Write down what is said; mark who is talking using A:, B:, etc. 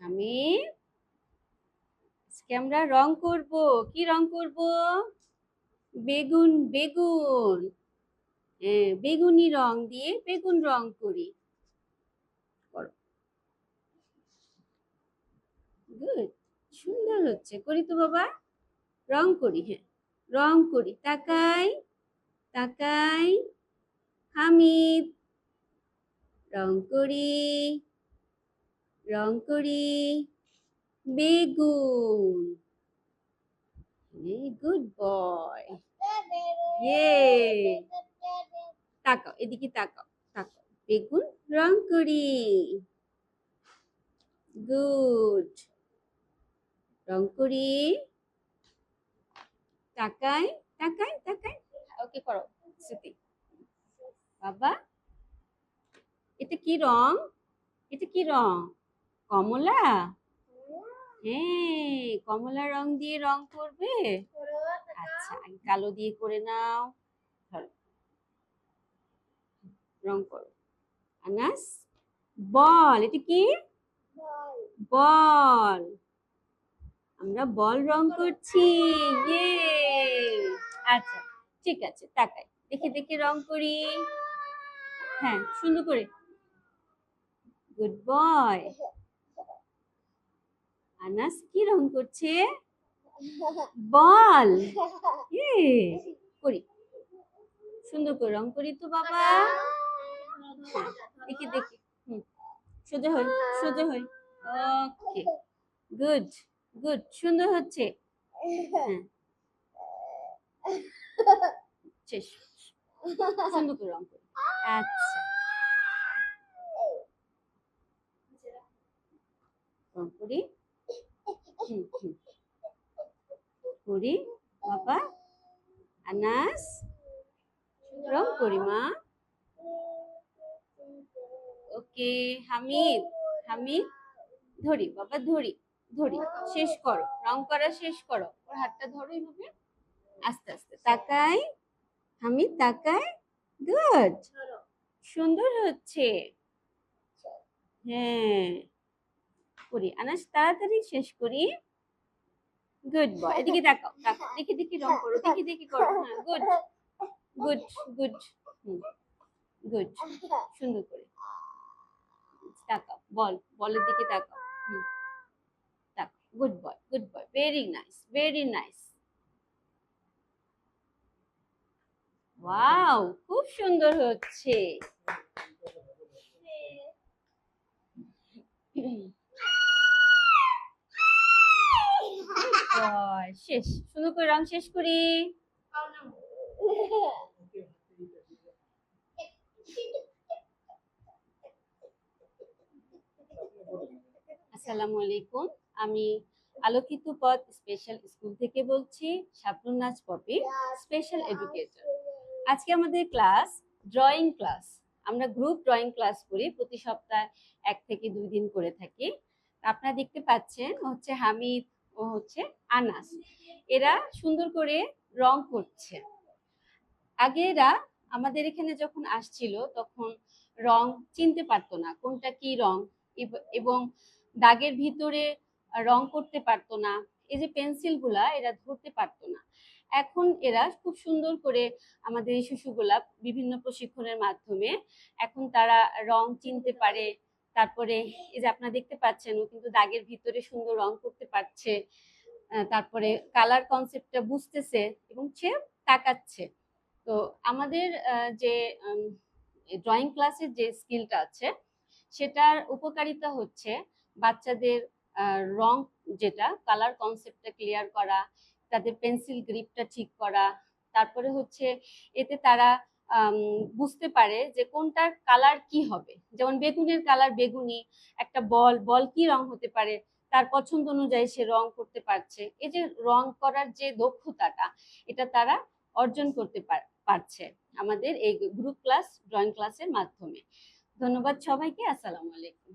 A: আমি আজকে আমরা রং করব। কি রং করব? বেগুন বেগুন। হ্যাঁ বেগুনি রং দিয়ে বেগুন রং করি। সুন্দর হচ্ছে। করি তো বাবা। রং করি হ্যাঁ। রং করি। তাকাই তাকাই। হামিদ। রং করি। রং করি বেগুন গুড বয়। ইয়ে। তাকাও এদিকে তাকাও তাকাও বেগুন রং করি গুড। রং করি তাকাই তাকাই তাকাই। ওকে, করো স্মৃতি বাবা, এটা কি রং? এটা কি রং? কমলা? হ্যাঁ কমলা রং দিয়ে রং করবে? আচ্ছা কালো দিয়ে করে নাও। রং করো। আনাস? বল, এটা কি? বল। আমরা বল রং করছি ইয়ে। আচ্ছা ঠিক আছে, তাকাই। দেখে দেখে রং করি। হ্যাঁ সুন্দর করে। গুড বয় আনাস কি রং করছে? বল। করি। সুন্দর করে রং করি তো বাবা। দেখি। দেখি সোজা হই সোজা হই। ওকে গুড গুড সুন্দর হচ্ছে। হ্যাঁ। শেষ। সুন্দর করে রং করি। আচ্ছা রং করি হুম হুম করি। বাবা আনাস রং করি মা। ওকে হামিদ হামিদ ধরি বাবা ধরি ধরি শেষ করো রং করা শেষ করো। ওর হাতটা ধরো এইভাবে। আস্তে আস্তে তাকাই হামিদ তাকাই গুড। সুন্দর হচ্ছে। হ্যাঁ। করি আনাস তাড়াতাড়ি শেষ করি। গুড বয় এদিকে তাকাও তাকাও দেখি দেখি রং করো দেখি দেখি করো। হ্যাঁ গুড গুড গুড গুড সুন্দর করে। তাকাও বল বলের দিকে তাকাও হুম তাকাও good boy good boy very nice very nice wow খুব সুন্দর হচ্ছে। শেষ সুন্দর করে রং শেষ করি। আসসালামু আলাইকুম, আমি আলোকিত পথ স্পেশাল স্কুল থেকে বলছি, শাপরুন নাচ পপি স্পেশাল এডুকেটর আজকে আমাদের ক্লাস ড্রয়িং ক্লাস আমরা গ্রুপ ড্রয়িং ক্লাস করি, প্রতি সপ্তাহে এক থেকে দুই দিন করে থাকি। আপনারা দেখতে পাচ্ছেন, হচ্ছে হামিদ ও হচ্ছে আনাস। এরা সুন্দর করে রং করছে। আগে এরা আমাদের এখানে যখন আসছিল তখন রং চিনতে পারতো না, কোনটা কি রং? এবং দাগের ভিতরে রং করতে পারতো না, এই যে পেন্সিলগুলা এরা ধরতে পারতো না। এখন এরা খুব সুন্দর করে আমাদের এই শিশুগুলা বিভিন্ন প্রশিক্ষণের মাধ্যমে এখন তারা রং চিনতে পারে তারপরে এই যে আপনারা দেখতে পাচ্ছেন, ও কিন্তু দাগের ভিতরে সুন্দর রং করতে পারছে। তারপরে কালার কনসেপ্টটা বুঝতেছে এবং সে তাকাচ্ছে। তো আমাদের যে ড্রয়িং ক্লাসের যে স্কিলটা আছে, সেটার উপকারিতা হচ্ছে বাচ্চাদের রং যেটা কালার কনসেপ্টটা ক্লিয়ার করা, তাদের পেন্সিল গ্রিপটা ঠিক করা, তারপরে হচ্ছে এতে তারা বুঝতে পারে যে কোনটার কালার কি হবে। যেমন বেগুনের কালার বেগুনি, একটা বল বল কি রং হতে পারে, তার পছন্দ অনুযায়ী সে রং করতে পারছে। এই যে রং করার যে দক্ষতাটা, এটা তারা অর্জন করতে পার- পারছে আমাদের এই গ্রুপ ক্লাস ড্রয়িং ক্লাসের মাধ্যমে। ধন্যবাদ সবাইকে, আসসালামু আলাইকুম।